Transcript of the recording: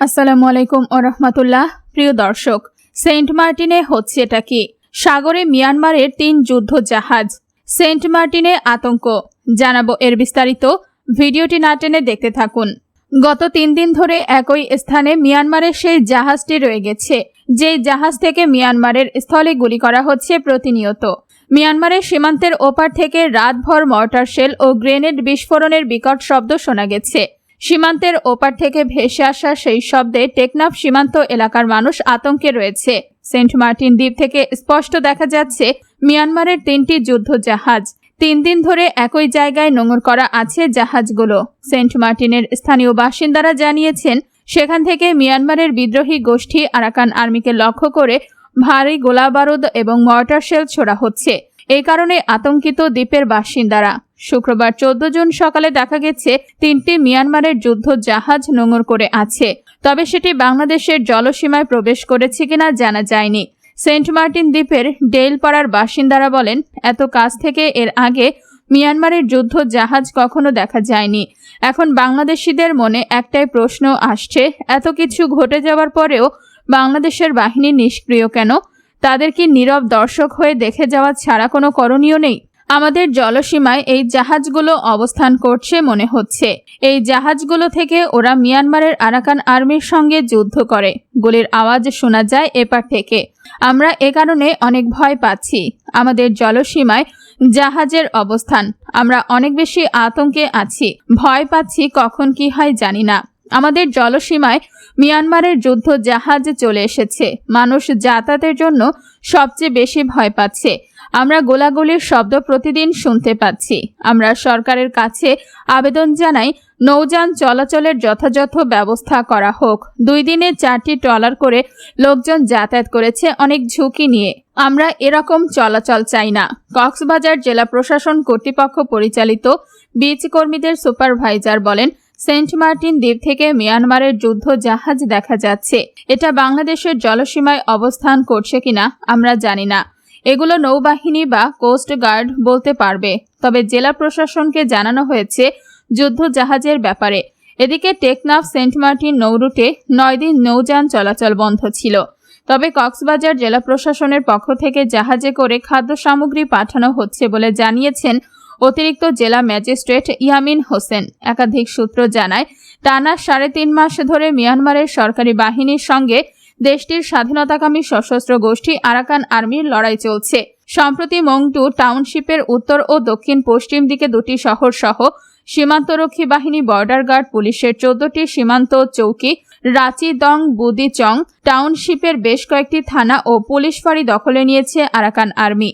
আসসালামু আলাইকুম ও রহমতুল্লাহ। প্রিয় দর্শক, সেন্ট মার্টিনে হচ্ছে এটা কি? সাগরে মিয়ানমারের তিন যুদ্ধ জাহাজ। সেন্ট মার্টিনে আতঙ্ক। জানাব এর বিস্তারিত। ভিডিওটি না টেনে দেখতে থাকুন। গত তিন দিন ধরে একই স্থানে মিয়ানমারের সেই জাহাজটি রয়ে গেছে। যেই জাহাজ থেকে মিয়ানমারের স্থলে গুলি করা হচ্ছে প্রতিনিয়ত। মিয়ানমারের সীমান্তের ওপার থেকে রাতভর মর্টার শেল ও গ্রেনেড বিস্ফোরণের বিকট শব্দ শোনা গেছে। সীমান্তের ওপার থেকে ভেসে আসা সেই শব্দে টেকনাফ সীমান্ত এলাকার মানুষ আতঙ্কে রয়েছে। সেন্ট মার্টিন দ্বীপ থেকে স্পষ্ট দেখা যাচ্ছে মিয়ানমারের তিনটি যুদ্ধ জাহাজ তিন দিন ধরে একই জায়গায় নোঙর করা আছে জাহাজগুলো। সেন্ট মার্টিনের স্থানীয় বাসিন্দারা জানিয়েছেন, সেখান থেকে মিয়ানমারের বিদ্রোহী গোষ্ঠী আরাকান আর্মিকে লক্ষ্য করে ভারী গোলাবারুদ এবং মর্টার শেল ছোড়া হচ্ছে। এই কারণে আতঙ্কিত দ্বীপের বাসিন্দারা। শুক্রবার চোদ্দ জুন সকালে দেখা গেছে, তিনটি মিয়ানমারের যুদ্ধ জাহাজ নোঙর করে আছে। তবে সেটি বাংলাদেশের জলসীমায় প্রবেশ করেছে কিনা জানা যায়নি। সেন্ট মার্টিন দ্বীপের ডেইলপাড়ার বাসিন্দারা বলেন, এত কাছ থেকে এর আগে মিয়ানমারের যুদ্ধ জাহাজ কখনো দেখা যায়নি। এখন বাংলাদেশিদের মনে একটাই প্রশ্ন আসছে, এত কিছু ঘটে যাওয়ার পরেও বাংলাদেশের বাহিনী নিষ্ক্রিয় কেন? তাদের কি নীরব দর্শক হয়ে দেখে যাওয়া ছাড়া কোনো করণীয় নেই? আমাদের জলসীমায় এই জাহাজগুলো অবস্থান করছে মনে হচ্ছে। এই জাহাজগুলো থেকে ওরা মিয়ানমারের আরাকান আর্মির সঙ্গে যুদ্ধ করে। গুলির আওয়াজ শোনা যায় এপার থেকে। আমরা এ কারণে অনেক ভয় পাচ্ছি। আমাদের জলসীমায় জাহাজের অবস্থান। আমরা অনেক বেশি আতঙ্কে আছি। ভয় পাচ্ছি কখন কি হয় জানি না। আমাদের জলসীমায় মিয়ানমারের যুদ্ধ জাহাজ চলে এসেছে। মানুষ যাতায়াতের জন্য সবচেয়ে বেশি ভয় পাচ্ছে। আমরা গোলাগুলির শব্দ প্রতিদিন শুনতে পাচ্ছি। আমরা সরকারের কাছে আবেদন জানাই, নৌযান চলাচলের যথাযথ ব্যবস্থা করা হোক। দুই দিনে চারটি ট্রলার করে লোকজন যাতায়াত করেছে অনেক ঝুঁকি নিয়ে। আমরা এরকম চলাচল চাই না। কক্সবাজার জেলা প্রশাসন কর্তৃপক্ষ পরিচালিত বীজ কর্মীদের সুপারভাইজার বলেন, সেন্ট মার্টিন দ্বীপ থেকে মিয়ানমারের যুদ্ধ জাহাজ দেখা যাচ্ছে। এটা বাংলাদেশের জলসীমায় অবস্থান করছে কিনা আমরা জানি না। এগুলো নৌবাহিনী বা কোস্ট গার্ড বলতে পারবে। তবে জেলা প্রশাসনকে জানানো হয়েছে যুদ্ধ জাহাজের ব্যাপারে। এদিকে টেকনাফ সেন্ট মার্টিন নৌরুটে নয় দিন নৌযান চলাচল বন্ধ ছিল। তবে কক্সবাজার জেলা প্রশাসনের পক্ষ থেকে জাহাজে করে খাদ্য সামগ্রী পাঠানো হচ্ছে বলে জানিয়েছেন অতিরিক্ত জেলা ম্যাজিস্ট্রেট ইয়ামিন হোসেন। একাধিক সূত্র জানায়, টানা সাড়ে তিন মাস ধরে মিয়ানমারের সরকারি বাহিনীর সঙ্গে দেশটির স্বাধীনতাকামী সশস্ত্র গোষ্ঠী আরাকান আর্মির লড়াই চলছে। সম্প্রতি মংটু টাউনশিপের উত্তর ও দক্ষিণ পশ্চিম দিকে দুটি শহর সহ সীমান্তরক্ষী বাহিনী, বর্ডার গার্ড, পুলিশের চোদ্দটি সীমান্ত চৌকি, রাচিদং, বুদিচং টাউনশিপের বেশ কয়েকটি থানা ও পুলিশ ফাঁড়ি দখলে নিয়েছে আরাকান আর্মি।